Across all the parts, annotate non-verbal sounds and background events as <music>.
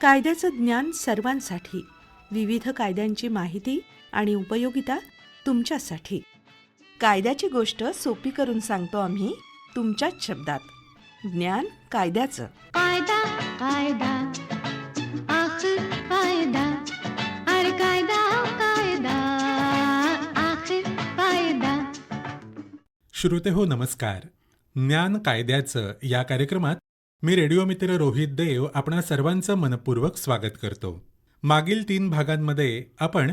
कायद्याचं ज्ञान सर्वांसाठी. विविध कायद्यांची माहिती आणि उपयोगिता तुमच्यासाठी. कायद्याची गोष्ट सोपी करून सांगतो आम्ही तुमच्याच शब्दात. ज्ञान कायद्याचं. कायदा कायदा. श्रोते हो नमस्कार. ज्ञान कायद्याचं या कार्यक्रमात मी रेडिओ मित्र रोहित देव आपणा सर्वांचं मनपूर्वक स्वागत करतो. मागील तीन भागांमध्ये आपण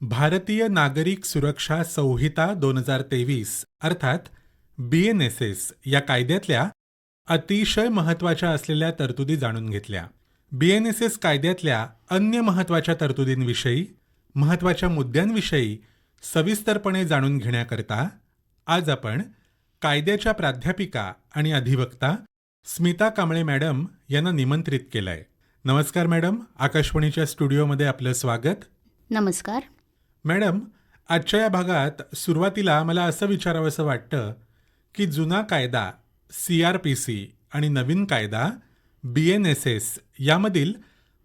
भारतीय नागरिक सुरक्षा संहिता दोन हजार तेवीस अर्थात बी एन एस एस या कायद्यातल्या अतिशय महत्त्वाच्या असलेल्या तरतुदी जाणून घेतल्या. बी एन एस एस कायद्यातल्या अन्य महत्त्वाच्या तरतुदींविषयी महत्त्वाच्या मुद्द्यांविषयी सविस्तरपणे जाणून घेण्याकरता आज आपण कायद्याच्या प्राध्यापिका आणि अधिवक्ता स्मिता कांबळे मॅडम यांना निमंत्रित केलंय. नमस्कार मॅडम आकाशवाणीच्या स्टुडिओमध्ये आपलं स्वागत. नमस्कार. मॅडम आजच्या या भागात सुरुवातीला मला असं विचारावंसं वाटतं की जुना कायदा सी आर पी सी आणि नवीन कायदा बी एन एस एस यामधील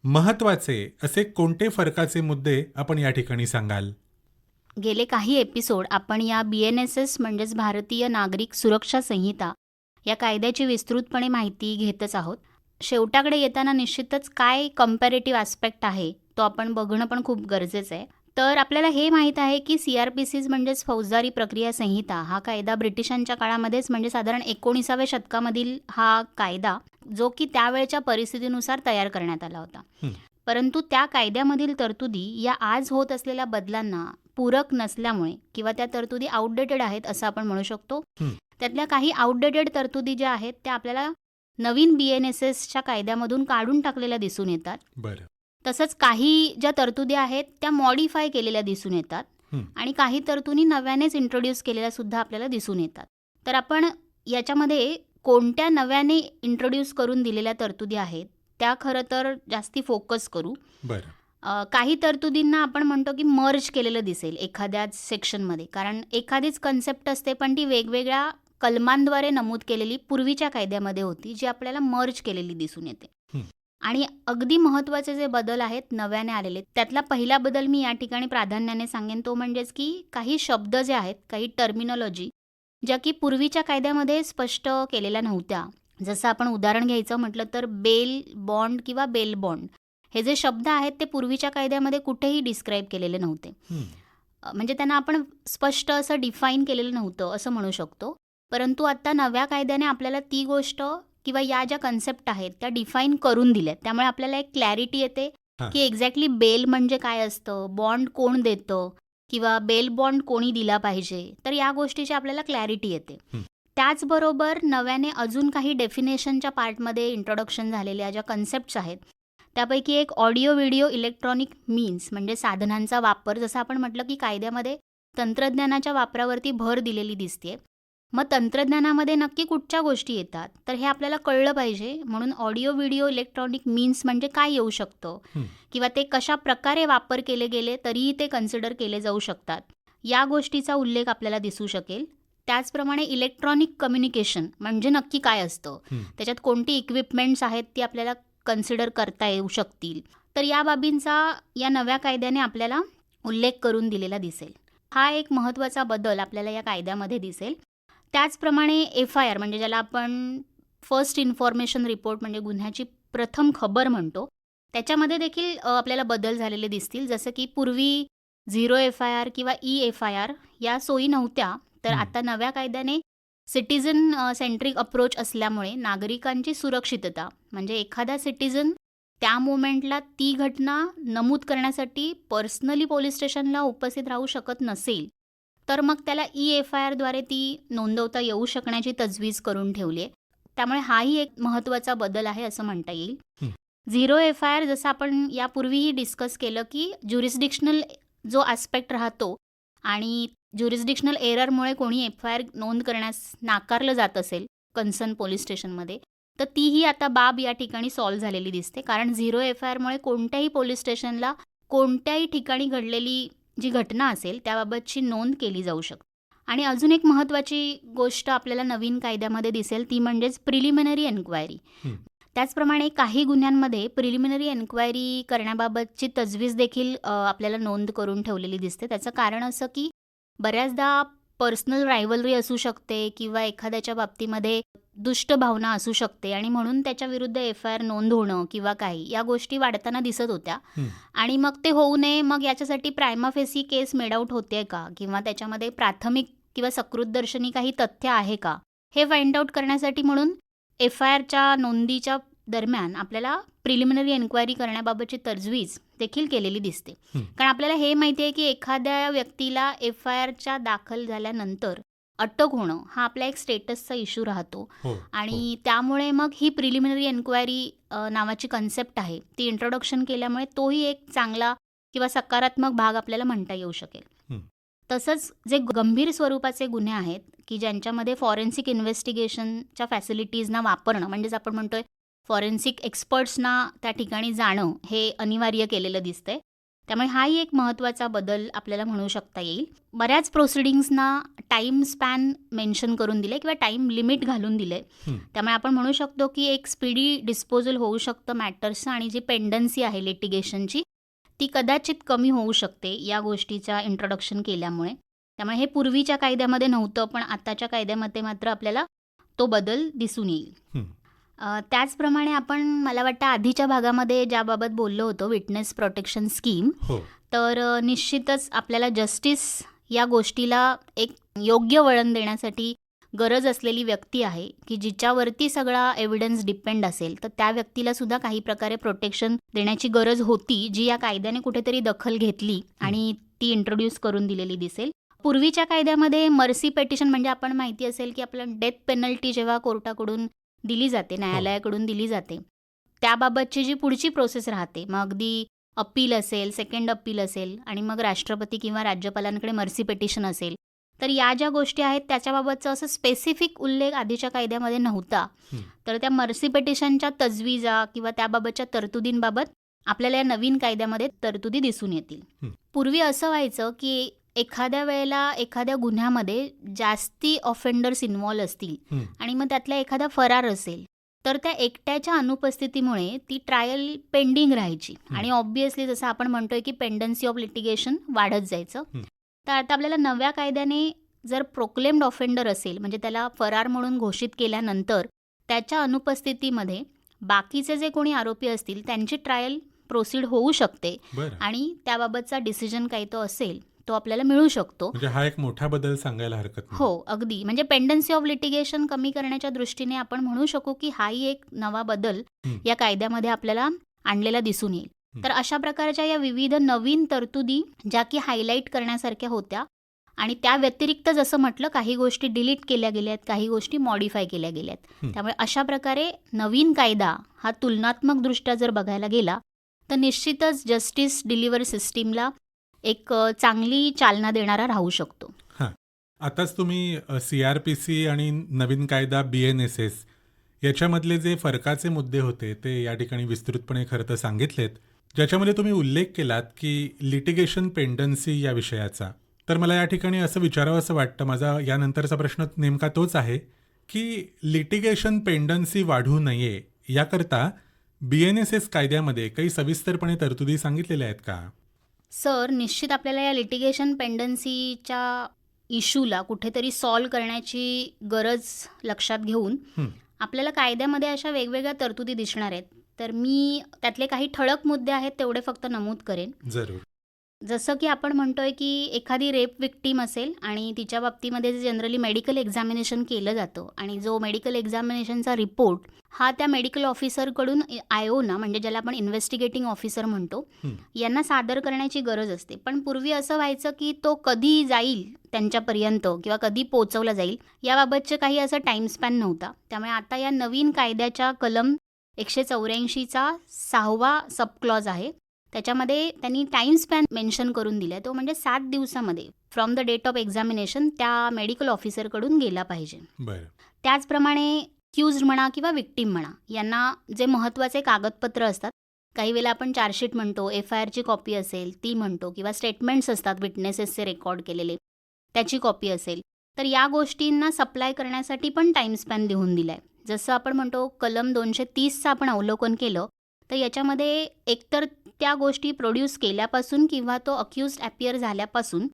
महत्त्वाचे असे कोणते फरकाचे मुद्दे आपण या ठिकाणी सांगाल? गेले काही एपिसोड आपण या बी एन एस एस म्हणजेच भारतीय नागरिक सुरक्षा संहिता या कायद्याची विस्तृतपणे माहिती घेतच आहोत शेवटाकडे येताना निश्चितच काय कम्पॅरेटिव्ह ॲस्पेक्ट आहे तो आपण बघणं पण खूप गरजेचं आहे तर आपल्याला हे माहीत आहे की सी आर पी सीज म्हणजेच फौजदारी प्रक्रिया संहिता हा कायदा ब्रिटिशांच्या काळामध्येच म्हणजे साधारण एकोणीसाव्या शतकामधील हा कायदा जो की त्यावेळच्या परिस्थितीनुसार तयार करण्यात आला होता. परंतु त्या कायद्यामधील तरतुदी या आज होत असलेल्या बदलांना पूरक नसल्यामुळे किंवा त्या तरतुदी आउटडेटेड आहेत असं आपण म्हणू शकतो. त्यातल्या काही आउटडेटेड तरतुदी ज्या आहेत त्या आपल्याला नवीन बी एन एस एसच्या कायद्यामधून काढून टाकलेल्या दिसून येतात. बरं. तसंच काही ज्या तरतुदी आहेत त्या मॉडिफाय केलेल्या दिसून येतात. आणि काही तरतुदी नव्यानेच इंट्रोड्यूस केलेल्या सुद्धा आपल्याला दिसून येतात. तर आपण याच्यामध्ये कोणत्या नव्याने इंट्रोड्यूस करून दिलेल्या तरतुदी आहेत त्या खरं तर जास्ती फोकस करू. बरं. काही तरतुदींना आपण म्हणतो की मर्ज केलेलं दिसेल एखाद्याच सेक्शनमध्ये कारण एखादीच कन्सेप्ट असते पण ती वेगवेगळ्या कलमांद्वारे नमूद केलेली पूर्वीच्या कायद्यामध्ये होती जी आपल्याला मर्ज केलेली दिसून येते. आणि अगदी महत्त्वाचे जे बदल आहेत नव्याने आलेले त्यातला पहिला बदल मी या ठिकाणी प्राधान्याने सांगेन तो म्हणजेच की काही शब्द जे आहेत काही टर्मिनॉलॉजी ज्या की पूर्वीच्या कायद्यामध्ये स्पष्ट केलेल्या नव्हत्या. जसं आपण उदाहरण घ्यायचं म्हटलं तर बेल बॉन्ड किंवा बेल बॉन्ड हे जे शब्द आहेत ते पूर्वीच्या कायद्यामध्ये कुठेही डिस्क्राईब केलेले नव्हते. म्हणजे त्यांना आपण स्पष्ट असं डिफाईन केलेलं नव्हतं असं म्हणू शकतो. परंतु आता नव्या कायद्याने आपल्याला ती गोष्ट किंवा या ज्या कन्सेप्ट आहेत त्या डिफाईन करून दिल्यात त्यामुळे आपल्याला एक क्लॅरिटी येते. की एक्झॅक्टली बेल म्हणजे काय असतं बॉन्ड कोण देतं किंवा बेल बॉन्ड कोणी दिला पाहिजे तर या गोष्टीची आपल्याला क्लॅरिटी येते. त्याचबरोबर नव्याने अजून काही डेफिनेशनच्या पार्टमध्ये इंट्रोडक्शन झालेल्या ज्या कन्सेप्ट्स आहेत त्यापैकी एक ऑडिओ व्हिडिओ इलेक्ट्रॉनिक मीन्स म्हणजे साधनांचा वापर जसं आपण म्हटलं की कायद्यामध्ये तंत्रज्ञानाच्या वापरावरती भर दिलेली दिसते मग तंत्रज्ञानामध्ये नक्की कुठच्या गोष्टी येतात? तर हे आपल्याला कळलं पाहिजे. म्हणून ऑडिओ व्हिडिओ इलेक्ट्रॉनिक मीन्स म्हणजे काय येऊ शकतं. किंवा ते कशा प्रकारे वापर केले गेले तरीही ते कन्सिडर केले जाऊ शकतात. या गोष्टीचा उल्लेख आपल्याला दिसू शकेल. त्याचप्रमाणे इलेक्ट्रॉनिक कम्युनिकेशन म्हणजे नक्की काय असतं. त्याच्यात कोणती इक्विपमेंट्स आहेत ती आपल्याला कन्सिडर करता येऊ शकतील? तर या बाबींचा या नव्या कायद्याने आपल्याला उल्लेख करून दिलेला दिसेल. हा एक महत्त्वाचा बदल आपल्याला या कायद्यामध्ये दिसेल. त्याचप्रमाणे एफ आय आर म्हणजे ज्याला आपण फर्स्ट इन्फॉर्मेशन रिपोर्ट म्हणजे गुन्ह्याची प्रथम खबर म्हणतो त्याच्यामध्ये देखील आपल्याला बदल झालेले दिसतील जसं की पूर्वी झिरो एफ आय आर किंवा ई एफ आय आर या सोयी नव्हत्या तर. आता नव्या कायद्याने सिटिझन सेंट्रिक अप्रोच असल्यामुळे नागरिकांची सुरक्षितता म्हणजे एखादा सिटिझन त्या मोमेंटला ती घटना नमूद करण्यासाठी पर्सनली पोलीस स्टेशनला उपस्थित राहू शकत नसेल तर मग त्याला ई एफ आय आरद्वारे ती नोंदवता येऊ शकण्याची तजवीज करून ठेवली आहे त्यामुळे हाही एक महत्त्वाचा बदल आहे असं म्हणता येईल. झिरो एफ आय आर जसं आपण यापूर्वीही डिस्कस केलं की ज्युरिस्डिक्शनल जो आस्पेक्ट राहतो आणि ज्युरिस्डिक्शनल एररमुळे कोणी एफ आय आर नोंद करण्यास नाकारलं जात असेल कन्सर्न पोलीस स्टेशनमध्ये तर तीही आता बाब या ठिकाणी सॉल्व्ह झालेली दिसते. कारण झिरो एफ आय आरमुळे कोणत्याही पोलीस स्टेशनला कोणत्याही ठिकाणी घडलेली जी घटना असेल त्याबाबतची नोंद केली जाऊ शकते. आणि अजून एक महत्त्वाची गोष्ट आपल्याला नवीन कायद्यामध्ये दिसेल ती म्हणजेच प्रिलिमिनरी एन्क्वायरी. त्याचप्रमाणे काही गुन्ह्यांमध्ये प्रिलिमिनरी एन्क्वायरी करण्याबाबतची तजवीज देखील आपल्याला नोंद करून ठेवलेली दिसते. त्याचं कारण असं की बऱ्याचदा पर्सनल रायव्हलरी असू शकते किंवा एखाद्याच्या बाबतीमध्ये दुष्ट भावना असू शकते आणि म्हणून त्याच्या विरुद्ध एफ आय आर नोंद होणं किंवा काही या गोष्टी वाढताना दिसत होत्या. आणि मग ते होऊ नये मग याच्यासाठी प्रायमाफेसी केस मेड आउट होते का किंवा त्याच्यामध्ये प्राथमिक किंवा सकृतदर्शनी काही तथ्य आहे का हे फाइंड आउट करण्यासाठी म्हणून एफ आय आरच्या नोंदीच्या दरम्यान आपल्याला प्रिलिमिनरी एन्क्वायरी करण्याबाबतची तजवीज देखील केलेली दिसते. कारण आपल्याला हे माहिती आहे की एखाद्या व्यक्तीला एफ आय आरच्या दाखल झाल्यानंतर अटक होणं हा आपला एक स्टेटसचा इश्यू राहतो. हो आणि त्यामुळे मग ही प्रिलिमिनरी एन्क्वायरी नावाची कन्सेप्ट आहे. ती इंट्रोडक्शन केल्यामुळे तोही एक चांगला किंवा सकारात्मक भाग आपल्याला म्हणता येऊ शकेल. हं. तसंच जे गंभीर स्वरूपाचे गुन्हे आहेत की ज्यांच्यामध्ये फॉरेन्सिक इन्व्हेस्टिगेशनच्या फॅसिलिटीजना वापरणं म्हणजेच आपण म्हणतोय फॉरेन्सिक एक्सपर्ट्सना त्या ठिकाणी जाणं हे अनिवार्य केलेलं दिसतंय. त्यामुळे हाही एक महत्त्वाचा बदल आपल्याला म्हणू शकता येईल. बऱ्याच प्रोसिडिंग्सना टाईम स्पॅन मेन्शन करून दिले किंवा टाईम लिमिट घालून दिले. त्यामुळे आपण म्हणू शकतो की एक स्पीडी डिस्पोजल होऊ शकतं मॅटर्सचं आणि जी पेंडन्सी आहे लिटिगेशनची ती कदाचित कमी होऊ शकते या गोष्टीचा इंट्रोडक्शन केल्यामुळे. त्यामुळे हे पूर्वीच्या कायद्यामध्ये नव्हतं पण आताच्या कायद्यामध्ये मात्र आपल्याला तो बदल दिसून येईल. त्याचप्रमाणे आपण मला वाटतं आधीच्या भागामध्ये ज्याबाबत बोललो होतो विटनेस प्रोटेक्शन स्कीम हो. तर निश्चितच आपल्याला जस्टिस या गोष्टीला एक योग्य वळण देण्यासाठी गरज असलेली व्यक्ती आहे की जिच्यावरती सगळा एव्हिडन्स डिपेंड असेल तर त्या व्यक्तीला सुद्धा काही प्रकारे प्रोटेक्शन देण्याची गरज होती जी या कायद्याने कुठेतरी दखल घेतली आणि ती इंट्रोड्यूस करून दिलेली दिसेल. पूर्वीच्या कायद्यामध्ये मर्सी पेटिशन म्हणजे आपण माहिती असेल की आपलं डेथ पेनल्टी जेव्हा कोर्टाकडून दिली जाते न्यायालयाकडून दिली जाते त्याबाबतची जी पुढची प्रोसेस राहते मग अगदी अपील असेल सेकंड अपील असेल आणि मग राष्ट्रपती किंवा राज्यपालांकडे मर्सी पेटिशन असेल तर या ज्या गोष्टी आहेत त्याच्याबाबतचा असं स्पेसिफिक उल्लेख आधीच्या कायद्यामध्ये नव्हता हं. तर त्या मर्सी पेटिशनच्या तजवीजा किंवा त्याबाबतच्या तरतुदींबाबत आपल्याला या नवीन कायद्यामध्ये तरतुदी दिसून येतील हं. पूर्वी असं व्हायचं की एखाद्या वेळेला एखाद्या गुन्ह्यामध्ये जास्ती ऑफेंडर्स इन्व्हॉल्व असतील. आणि मग त्यातला एखादा फरार असेल तर त्या एकट्याच्या अनुपस्थितीमुळे ती ट्रायल पेंडिंग राहायची. आणि ऑब्विसली जसं आपण म्हणतोय की पेंडन्सी ऑफ लिटिगेशन वाढत जायचं. तर आता आपल्याला नव्या कायद्याने जर प्रोक्लेम्ड ऑफेंडर असेल म्हणजे त्याला फरार म्हणून घोषित केल्यानंतर त्याच्या अनुपस्थितीमध्ये बाकीचे जे कोणी आरोपी असतील त्यांची ट्रायल प्रोसीड होऊ शकते आणि त्याबाबतचा डिसिजन काही तो असेल तो आपल्याला मिळू शकतो म्हणजे हा एक मोठा बदल सांगायला हरकत नाही हो अगदी म्हणजे पेंडन्सी ऑफ लिटिगेशन कमी करण्याच्या दृष्टीने आपण म्हणू शकू की हाही एक नवा बदल. या कायद्यामध्ये आपल्याला आणलेला दिसून येईल. तर अशा प्रकारच्या या विविध नवीन तरतुदी ज्या की हायलाईट करण्यासारख्या होत्या आणि त्या व्यतिरिक्त जसं म्हटलं काही गोष्टी डिलीट केल्या गेल्यात काही गोष्टी मॉडिफाय केल्या गेल्यात हं. त्यामुळे अशा प्रकारे नवीन कायदा हा तुलनात्मकदृष्ट्या जर बघायला गेला तर निश्चितच जस्टिस डिलिव्हरी सिस्टीमला एक चांगली चालना देणारा राहू शकतो. आताच तुम्ही सी आर पी सी आणि नवीन कायदा बी एन एस एस याच्यामधले जे फरकाचे मुद्दे होते ते या ठिकाणी विस्तृतपणे खरं तर सांगितलेत. ज्याच्यामध्ये तुम्ही उल्लेख केलात की लिटिगेशन पेंडन्सी या विषयाचा. तर मला या ठिकाणी असं विचारावं असं वाटतं माझा यानंतरचा प्रश्न नेमका तोच आहे की लिटिगेशन पेंडन्सी वाढू नये याकरता बी एन एस एस कायद्यामध्ये काही सविस्तरपणे तरतुदी सांगितलेल्या आहेत का? सर निश्चित आपल्याला या लिटिगेशन पेंडन्सीच्या इश्यूला कुठेतरी सॉल्व करण्याची गरज लक्षात घेऊन. आपल्याला कायद्यामध्ये अशा वेगवेगळ्या तरतुदी दिसणार आहेत. तर मी त्यातले काही ठळक मुद्दे आहेत तेवढे फक्त नमूद करेन. जरूर. जसं की आपण म्हणतोय की एखादी रेप विक्टीम असेल आणि तिच्या बाबतीमध्ये जनरली मेडिकल एक्झामिनेशन केलं जातं आणि जो मेडिकल एक्झामिनेशनचा रिपोर्ट हा त्या मेडिकल ऑफिसरकडून आय ओना म्हणजे ज्याला आपण इन्व्हेस्टिगेटिंग ऑफिसर म्हणतो. यांना सादर करण्याची गरज असते. पण पूर्वी असं व्हायचं की तो कधी जाईल त्यांच्यापर्यंत किंवा कधी पोहोचवला जाईल याबाबतचे काही असं टाईम स्पॅन नव्हता. त्यामुळे आता या नवीन कायद्याच्या कलम एकशे चौऱ्याऐंशीचा सहावा सबक्लॉज आहे. त्याच्यामध्ये त्यांनी टाईम स्पॅन मेन्शन करून दिला आहे तो म्हणजे सात दिवसामध्ये from the date of examination त्या मेडिकल ऑफिसरकडून गेला पाहिजे. त्याचप्रमाणे क्यूज म्हणा किंवा विक्टीम म्हणा यांना जे महत्त्वाचे कागदपत्र असतात काही वेळेला आपण चार्जशीट म्हणतो एफ आय आरची कॉपी असेल ती म्हणतो किंवा स्टेटमेंट्स असतात विटनेसेसचे रेकॉर्ड केलेले त्याची कॉपी असेल तर या गोष्टींना सप्लाय करण्यासाठी पण टाईम स्पॅन देऊन दिला आहे जसं आपण म्हणतो कलम दोनशे तीसचं आपण अवलोकन केलं तर याच्यामध्ये एकतर त्या गोष्टी प्रोड्यूस केल्यापासून किंवा तो अक्युज ॲपियर झाल्यापासून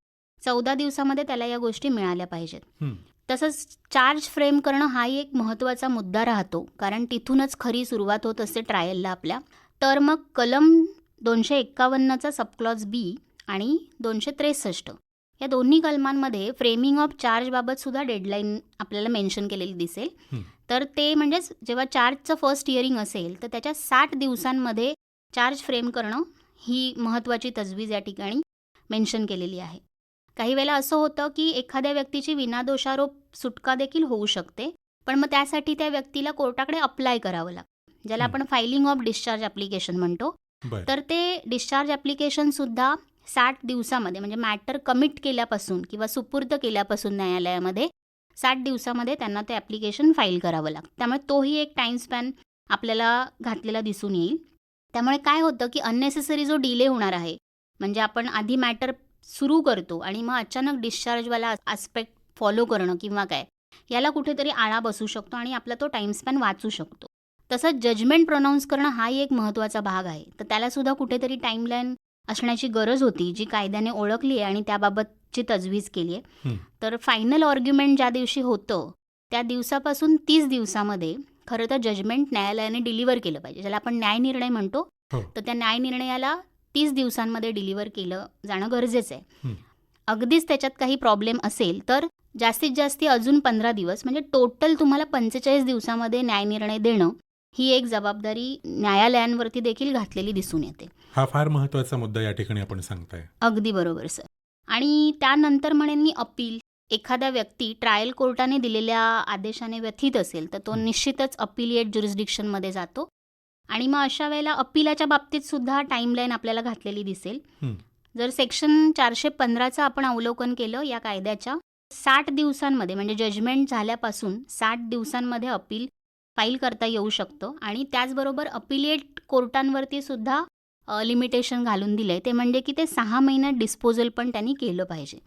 चौदा दिवसामध्ये त्याला या गोष्टी मिळाल्या पाहिजेत हं. तसंच चार्ज फ्रेम करणं हाही एक महत्त्वाचा मुद्दा राहतो कारण तिथूनच खरी सुरुवात होत असते ट्रायलला आपल्या तर मग कलम दोनशे एक्कावन्नचा सबक्लॉज बी आणि दोनशे त्रेसष्ट या दोन्ही कलमांमध्ये फ्रेमिंग ऑफ चार्जबाबत सुद्धा डेडलाईन आपल्याला मेन्शन केलेली दिसेल हं. तर ते म्हणजेच जेव्हा चार्जचं फर्स्ट हिअरिंग असेल तर त्याच्या साठ दिवसांमध्ये चार्ज फ्रेम करणं ही महत्त्वाची तजवीज या ठिकाणी मेन्शन केलेली आहे. काही वेळेला असं होतं की एखाद्या व्यक्तीची विनादोषारोप सुटका देखील होऊ शकते पण मग त्यासाठी त्या व्यक्तीला कोर्टाकडे अप्लाय करावं लागतं. ज्याला. आपण फायलिंग ऑफ डिस्चार्ज ॲप्लिकेशन म्हणतो. तर ते डिस्चार्ज ॲप्लिकेशनसुद्धा साठ दिवसामध्ये म्हणजे मॅटर कमिट केल्यापासून किंवा सुपूर्द केल्यापासून न्यायालयामध्ये साठ दिवसामध्ये त्यांना ते ॲप्लिकेशन फाईल करावं लागतं. त्यामुळे तोही एक टाईम स्पॅन आपल्याला घातलेला दिसून येईल. त्यामुळे काय होतं की अननेसेसरी जो डिले होणार आहे म्हणजे आपण आधी मॅटर सुरू करतो आणि मग अचानक डिस्चार्जवाला आस्पेक्ट फॉलो करणं किंवा काय याला कुठेतरी आळा बसू शकतो आणि आपला तो टाईम स्पॅन वाचू शकतो. तसंच जजमेंट प्रोनाऊन्स करणं हाही एक महत्त्वाचा भाग आहे. तर त्यालासुद्धा कुठेतरी टाईमलाईन असण्याची गरज होती जी कायद्याने ओळखली आहे आणि त्याबाबतची तजवीज केली आहे. तर फायनल आर्ग्युमेंट ज्या दिवशी होतं त्या दिवसापासून तीस दिवसामध्ये खरं तर जजमेंट न्यायालयाने डिलिव्हर केलं पाहिजे ज्याला आपण न्यायनिर्णय म्हणतो हो. तर त्या न्यायनिर्णयाला तीस दिवसांमध्ये डिलिव्हर केलं जाणं गरजेचं आहे. अगदीच त्याच्यात काही प्रॉब्लेम असेल तर जास्तीत जास्त अजून पंधरा दिवस म्हणजे टोटल तुम्हाला पंचेचाळीस दिवसामध्ये न्यायनिर्णय देणं ही एक जबाबदारी न्यायालयांवरती देखील घातलेली दिसून येते हा फार महत्त्वाचा मुद्दा या ठिकाणी आपण सांगताय अगदी बरोबर सर आणि त्यानंतर म्हणेन मी अपील एखादा व्यक्ती ट्रायल कोर्टाने दिलेल्या आदेशाने व्यथित असेल तर तो. निश्चितच अपिलिएट ज्युरिस्डिक्शनमध्ये जातो आणि मग अशा वेळेला अपिलाच्या बाबतीत सुद्धा टाईमलाईन आपल्याला घातलेली दिसेल. जर सेक्शन चारशे पंधराचं आपण अवलोकन केलं या कायद्याच्या साठ दिवसांमध्ये म्हणजे जजमेंट झाल्यापासून साठ दिवसांमध्ये अपील फाईल करता येऊ शकतं आणि त्याचबरोबर अपिलिएट कोर्टांवरती सुद्धा लिमिटेशन घालून दिलं आहे ते म्हणजे की ते सहा महिन्यात डिस्पोजल पण त्यांनी केलं पाहिजे.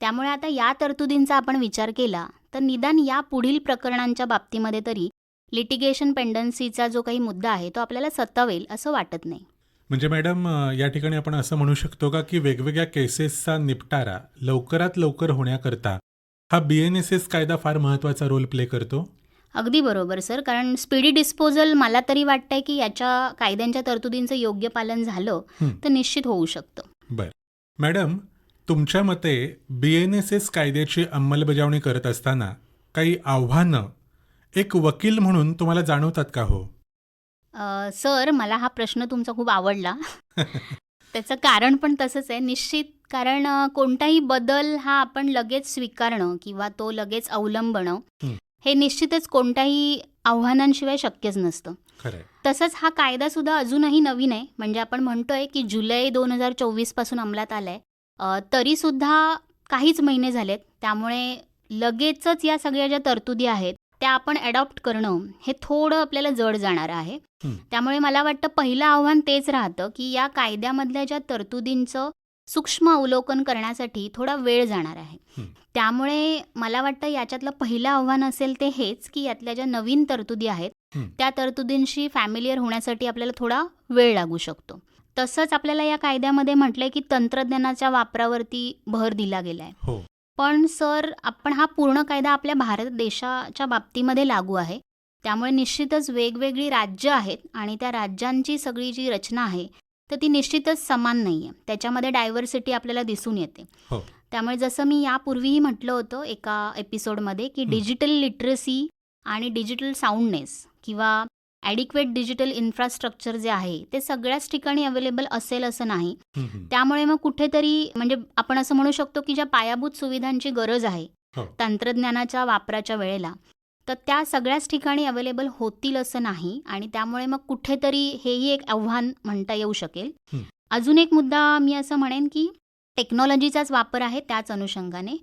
त्यामुळे आता या तरतुदींचा आपण विचार केला तर निदान या पुढील प्रकरणांच्या बाबतीमध्ये तरी लिटिगेशन पेंडन्सीचा जो काही मुद्दा आहे तो आपल्याला सतावेल असं वाटत नाही. म्हणजे मॅडम या ठिकाणी आपण असं म्हणू शकतो का की वेगवेगळ्या केसेसचा निपटारा लवकरात लवकर होण्याकरता हा बी एन एस एस कायदा फार महत्त्वाचा रोल प्ले करतो? अगदी बरोबर सर. कारण स्पीडी डिस्पोजल मला तरी वाटतंय की याच्या कायद्यांच्या तरतुदींचं योग्य पालन झालं. तर निश्चित होऊ शकतं. बर. मॅडम तुमच्या मते बी एन एस एस कायद्याची अंमलबजावणी करत असताना काही आव्हानं एक वकील म्हणून तुम्हाला जाणवतात का हो? अ, सर मला हा प्रश्न तुमचा खूप आवडला. <laughs> त्याचं कारण पण तसंच आहे. निश्चित कारण अ, कोणताही बदल हा आपण लगेच स्वीकारणं किंवा तो लगेच अवलंबणं हं. हे निश्चितच कोणत्याही आव्हानांशिवाय शक्यच नसतं. तसंच हा कायदासुद्धा अजूनही नवीन आहे. म्हणजे आपण म्हणतोय की जुलै दोन हजार चोवीसपासून अंमलात आला आहे तरीसुद्धा काहीच महिने झालेत. त्यामुळे लगेचच या सगळ्या ज्या तरतुदी आहेत त्या आपण अडॉप्ट करणं हे थोडं आपल्याला जड जाणार आहे. त्यामुळे मला वाटतं पहिलं आव्हान तेच राहतं की या कायद्यामधल्या ज्या तरतुदींचं सूक्ष्म अवलोकन करण्यासाठी थोडा वेळ जाणार आहे. त्यामुळे मला वाटतं याच्यातलं पहिलं आव्हान असेल ते हेच की यातल्या ज्या नवीन तरतुदी आहेत. त्या तरतुदींशी फॅमिलियर होण्यासाठी आपल्याला थोडा वेळ लागू शकतो. तसंच आपल्याला या कायद्यामध्ये म्हटलंय की तंत्रज्ञानाच्या वापरावरती भर दिला गेलाय. हो. पण सर आपण हा पूर्ण कायदा आपल्या भारत देशाच्या बाबतीमध्ये लागू आहे. त्यामुळे निश्चितच वेगवेगळी राज्य आहेत आणि त्या राज्यांची सगळी जी रचना आहे तर ती निश्चितच समान नाही आहे त्याच्यामध्ये डायव्हर्सिटी आपल्याला दिसून येते हो. त्यामुळे जसं मी यापूर्वीही म्हटलं होतं एका एपिसोडमध्ये की. डिजिटल लिटरसी आणि डिजिटल साऊंडनेस किंवा ॲडिक्वेट डिजिटल इन्फ्रास्ट्रक्चर जे आहे ते सगळ्याच ठिकाणी अवेलेबल असेल असं नाही. त्यामुळे मग कुठेतरी म्हणजे आपण असं म्हणू शकतो की ज्या पायाभूत सुविधांची गरज आहे हो. तंत्रज्ञानाच्या वापराच्या वेळेला तर त्या सगळ्याच ठिकाणी अवेलेबल होतील असं नाही आणि त्यामुळे मग कुठेतरी हेही एक आव्हान म्हणता येऊ शकेल. अजून एक मुद्दा मी असं म्हणेन की टेक्नॉलॉजीचाच वापर आहे त्याच अनुषंगाने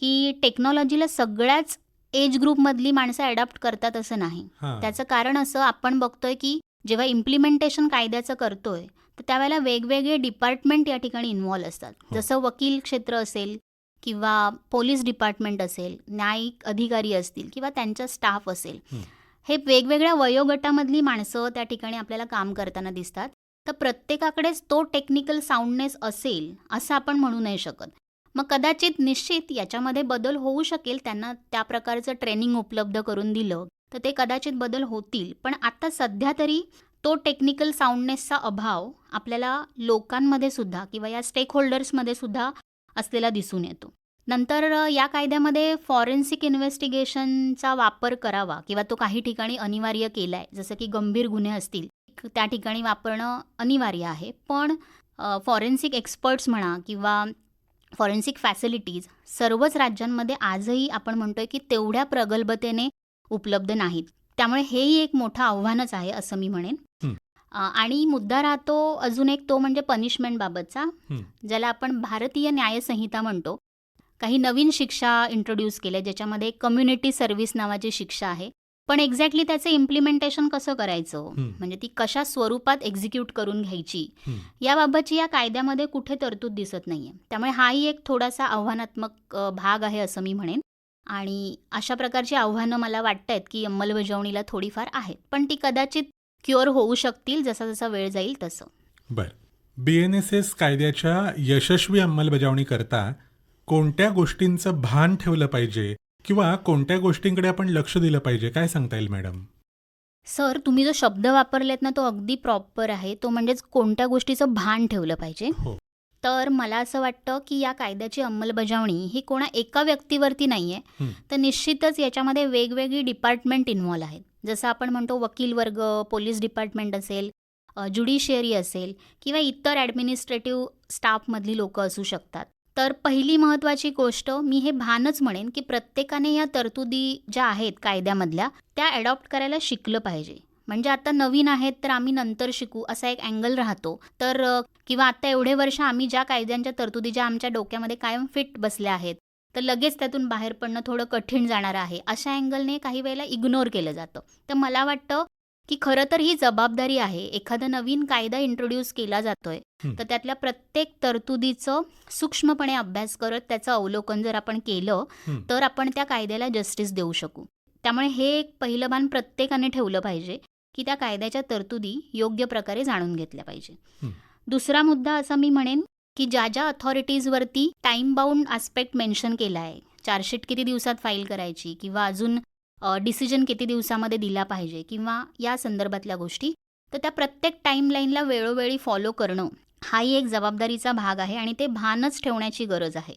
की टेक्नॉलॉजीला सगळ्याच एज ग्रुपमधली माणसं अडॉप्ट करतात असं नाही. त्याचं कारण असं आपण बघतोय की जेव्हा इम्प्लिमेंटेशन कायद्याचं करतोय तर त्यावेळेला वेगवेगळे डिपार्टमेंट या ठिकाणी इन्व्हॉल्व असतात हो. जसं वकील क्षेत्र असेल किंवा पोलीस डिपार्टमेंट असेल न्यायिक अधिकारी असतील किंवा त्यांचा स्टाफ असेल हं. वेगवेगळ्या वयोगटामधली माणसं त्या ठिकाणी आपल्याला काम करताना दिसतात. तर प्रत्येकाकडेच तो टेक्निकल साऊंडनेस असेल असं आपण म्हणू नाही शकत. मग कदाचित निश्चित याच्यामध्ये बदल होऊ शकेल त्यांना त्या प्रकारचं ट्रेनिंग उपलब्ध करून दिलं तर ते कदाचित बदल होतील. पण आता सध्या तरी तो टेक्निकल साऊंडनेसचा अभाव आपल्याला लोकांमध्ये सुद्धा किंवा या स्टेक होल्डर्समध्ये सुद्धा असलेला दिसून येतो. नंतर या कायद्यामध्ये फॉरेन्सिक इन्व्हेस्टिगेशनचा वापर करावा किंवा तो काही ठिकाणी अनिवार्य केला आहे जसं की गंभीर गुन्हे असतील त्या ठिकाणी वापरणं अनिवार्य आहे. पण फॉरेन्सिक एक्सपर्ट्स म्हणा किंवा फॉरेन्सिक फॅसिलिटीज सर्वच राज्यांमध्ये आजही आपण म्हणतोय की तेवढ्या प्रगल्भतेने उपलब्ध नाहीत. त्यामुळे हेही एक मोठं आव्हानच आहे असं मी म्हणेन. आणि मुद्दा राहतो अजून एक तो म्हणजे पनिशमेंटबाबतचा हं. ज्याला आपण भारतीय न्यायसंहिता म्हणतो. काही नवीन शिक्षा इंट्रोड्यूस केल्या ज्याच्यामध्ये कम्युनिटी सर्व्हिस नावाची शिक्षा आहे. पण एक्झॅक्टली त्याचं इम्प्लिमेंटेशन कसं करायचं. म्हणजे ती कशा स्वरूपात एक्झिक्यूट करून घ्यायची. याबाबतची या कायद्यामध्ये कुठे तरतूद दिसत नाहीये. त्यामुळे हाही एक थोडासा आव्हानात्मक भाग आहे असं मी म्हणेन. आणि अशा प्रकारची आव्हानं मला वाटत आहेत की अंमलबजावणीला थोडीफार आहेत. पण ती कदाचित क्युअर होऊ शकतील जसा जसा वेळ जाईल तसं. बर. बी एन एस एस कायद्याच्या यशस्वी अंमलबजावणीकरता कोणत्या गोष्टींचं भान ठेवलं पाहिजे किंवा कोणत्या गोष्टींकडे आपण लक्ष दिलं पाहिजे? काय सांगता येईल मॅडम? सर तुम्ही जो शब्द वापरलेत ना तो अगदी प्रॉपर आहे. तो म्हणजेच कोणत्या गोष्टीचं भान ठेवलं पाहिजे? हो. तर मला असं वाटतं की या कायद्याची अंमलबजावणी ही कोणा एका व्यक्तीवरती नाही आहे. तर निश्चितच याच्यामध्ये वेगवेगळी डिपार्टमेंट इन्व्हॉल्व आहेत. जसं आपण म्हणतो वकील वर्ग पोलीस डिपार्टमेंट असेल ज्युडिशियरी असेल किंवा इतर ॲडमिनिस्ट्रेटिव्ह स्टाफमधली लोकं असू शकतात. तर पहिली महत्त्वाची गोष्ट मी हे भानच म्हणेन की प्रत्येकाने या तरतुदी ज्या आहेत कायद्यामधल्या त्या ॲडॉप्ट करायला शिकलं पाहिजे. म्हणजे आता नवीन आहेत तर आम्ही नंतर शिकू असा एक अँगल राहतो. तर किंवा आता एवढे वर्ष आम्ही ज्या कायद्यांच्या तरतुदी ज्या आमच्या डोक्यामध्ये कायम फिट बसल्या आहेत तर लगेच त्यातून बाहेर पडणं थोडं कठीण जाणार आहे अशा अँगलने काही वेळेला इग्नोर केलं जातं तर मला वाटतं की खरं तर ही जबाबदारी आहे एखादा नवीन कायदा इंट्रोड्यूस केला जातोय. तर त्यातल्या प्रत्येक तरतुदीचं सूक्ष्मपणे अभ्यास करत त्याचं अवलोकन जर आपण केलं. तर आपण त्या कायद्याला जस्टिस देऊ शकू त्यामुळे हे एक पहिलं भान प्रत्येकाने ठेवलं पाहिजे की त्या कायद्याच्या तरतुदी योग्य प्रकारे जाणून घेतल्या पाहिजे. दुसरा मुद्दा असा मी म्हणेन की ज्या ज्या अथॉरिटीजवरती टाईम बाउंड आस्पेक्ट मेन्शन केला आहे चार्जशीट किती दिवसात फाईल करायची किंवा अजून डिसिजन किती दिवसामध्ये दिला पाहिजे किंवा या संदर्भातल्या गोष्टी. तर त्या प्रत्येक टाईमलाईनला वेळोवेळी फॉलो करणं हाही एक जबाबदारीचा भाग आहे आणि ते भानच ठेवण्याची गरज आहे.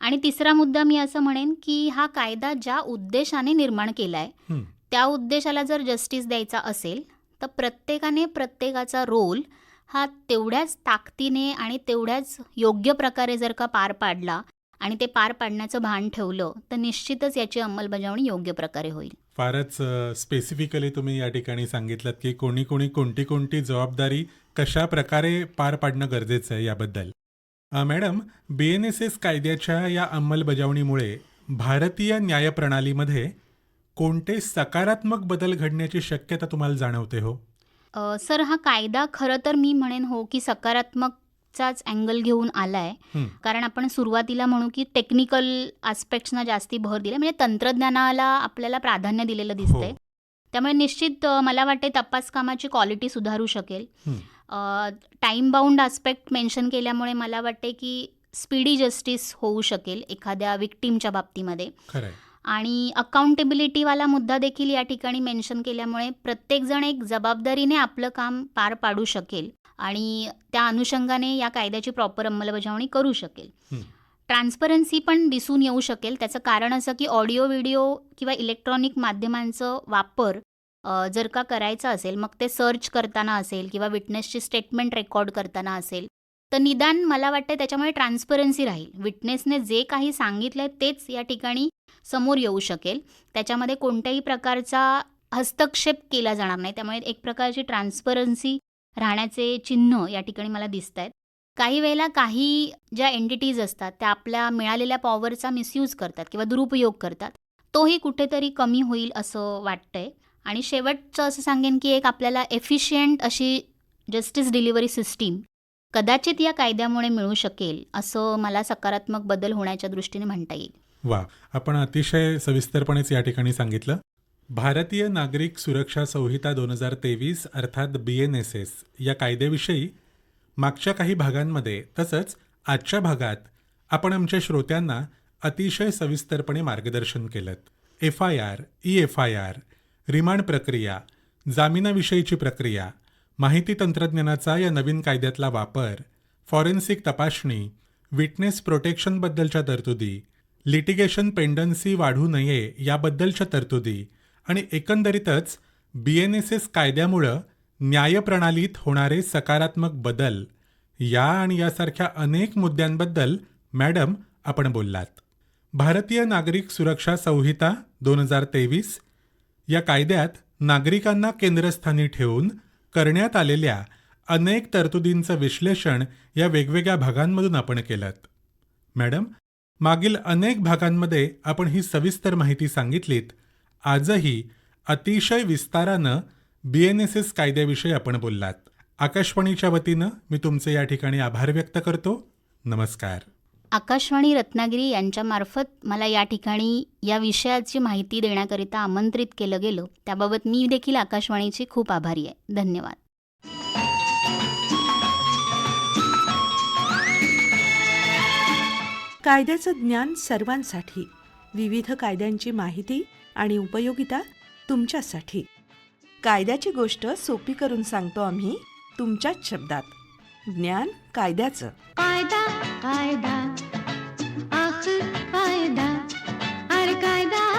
आणि तिसरा मुद्दा मी असं म्हणेन की हा कायदा ज्या उद्देशाने निर्माण केला आहे. त्या उद्देशाला जर जस्टिस द्यायचा असेल तर प्रत्येकाने प्रत्येकाचा रोल हा तेवढ्याच ताकदीने आणि तेवढ्याच योग्य प्रकारे जर का पार पाडला आणि ते पार पाडण्याचं भान ठेवलं तर निश्चितच याची अंमलबजावणी योग्य प्रकारे होईल. फारच स्पेसिफिकली तुम्ही या ठिकाणी सांगितलं की कोणी कोणी कोणती कोणती जबाबदारी कशा प्रकारे पार पाडणं गरजेचं आहे याबद्दल. Madam B N S S कायद्याच्या या अंमलबजावणीमुळे भारतीय न्यायप्रणालीमध्ये कोणते सकारात्मक बदल घडण्याची शक्यता तुम्हाला जाणवते हो? सर हा कायदा खरं तर मी म्हणेन हो की सकारात्मकचाच अँगल घेऊन आला आहे हं. कारण आपण सुरुवातीला म्हणू की टेक्निकल आस्पेक्ट्सना जास्ती भर दिला म्हणजे तंत्रज्ञानाला आपल्याला प्राधान्य दिलेलं दिसतंय हो. त्यामुळे निश्चित मला वाटते तपास कामाची क्वालिटी सुधारू शकेल. टाईम बाउंड आस्पेक्ट मेन्शन केल्यामुळे मला वाटते की स्पीडी जस्टिस होऊ शकेल एखाद्या विक्टीमच्या बाबतीमध्ये आणि अकाउंटेबिलिटीवाला मुद्दा देखील या ठिकाणी मेन्शन केल्यामुळे प्रत्येकजण एक जबाबदारीने आपलं काम पार पाडू शकेल आणि त्या अनुषंगाने या कायद्याची प्रॉपर अंमलबजावणी करू शकेल. ट्रान्सपरन्सी पण दिसून येऊ शकेल त्याचं कारण असं की ऑडिओ व्हिडिओ किंवा इलेक्ट्रॉनिक माध्यमांचं वापर जर का करायचा असेल मग ते सर्च करताना असेल किंवा विटनेसची स्टेटमेंट रेकॉर्ड करताना असेल तर निदान मला वाटतं त्याच्यामुळे ट्रान्सपरन्सी राहील. विटनेसने जे काही सांगितलं तेच या ठिकाणी समोर येऊ शकेल. त्याच्यामध्ये कोणत्याही प्रकारचा हस्तक्षेप केला जाणार नाही. त्यामुळे एक प्रकारची ट्रान्सपरन्सी राहण्याचे चिन्ह या ठिकाणी मला दिसत आहेत काही वेळेला काही ज्या एंटिटीज असतात त्या आपल्या मिळालेल्या पॉवरचा मिसयूज करतात किंवा दुरुपयोग करतात. तोही कुठेतरी कमी होईल असं वाटतंय. आणि शेवटचं असं सांगेन की एक आपल्याला एफिशियंट अशी जस्टिस डिलिव्हरी सिस्टीम कदाचित या कायद्यामुळे मिळू शकेल असं मला सकारात्मक बदल होण्याच्या दृष्टीने म्हणता येईल. वा आपण अतिशय सविस्तरपणेच या ठिकाणी सांगितलं. भारतीय नागरिक सुरक्षा संहिता दोन हजार तेवीस अर्थात बी एन एस एस या कायद्याविषयी मागच्या काही भागांमध्ये तसंच आजच्या भागात आपण आमच्या श्रोत्यांना अतिशय सविस्तरपणे मार्गदर्शन केलं F I R E F I R remand प्रक्रिया जामिनाविषयीची प्रक्रिया माहिती तंत्रज्ञानाचा या नवीन कायद्यातला वापर फॉरेन्सिक तपासणी विटनेस प्रोटेक्शनबद्दलच्या तरतुदी लिटिगेशन पेंडन्सी वाढू नये याबद्दलच्या तरतुदी आणि एकंदरीतच बी एन एस एस कायद्यामुळं न्यायप्रणालीत होणारे सकारात्मक बदल या आणि यासारख्या अनेक मुद्द्यांबद्दल मॅडम आपण बोललात. भारतीय नागरिक सुरक्षा संहिता दोन हजार तेवीस या कायद्यात नागरिकांना केंद्रस्थानी ठेवून करण्यात आलेल्या अनेक तरतुदींचं विश्लेषण या वेगवेगळ्या भागांमधून आपण केलं मॅडम मागील अनेक भागांमध्ये आपण ही सविस्तर माहिती सांगितलीत. आजही अतिशय विस्तारानं बी एन एस एस कायद्याविषयी आपण बोललात. आकाशवाणीच्या वतीनं मी तुमचे या ठिकाणी आभार व्यक्त करतो. नमस्कार. आकाशवाणी रत्नागिरी यांच्यामार्फत मला या ठिकाणी या विषयाची माहिती देण्याकरिता आमंत्रित केलं गेलं. त्याबाबत मी देखील आकाशवाणीची खूप आभारी आहे. धन्यवाद. कायद्याचं ज्ञान सर्वांसाठी. विविध कायद्यांची माहिती आणि उपयोगिता तुमच्यासाठी. कायद्याची गोष्ट सोपी करून सांगतो आम्ही तुमच्याच शब्दात. ज्ञान कायद्याचं. कायदा कायदा. आख कायदा. अरे कायदा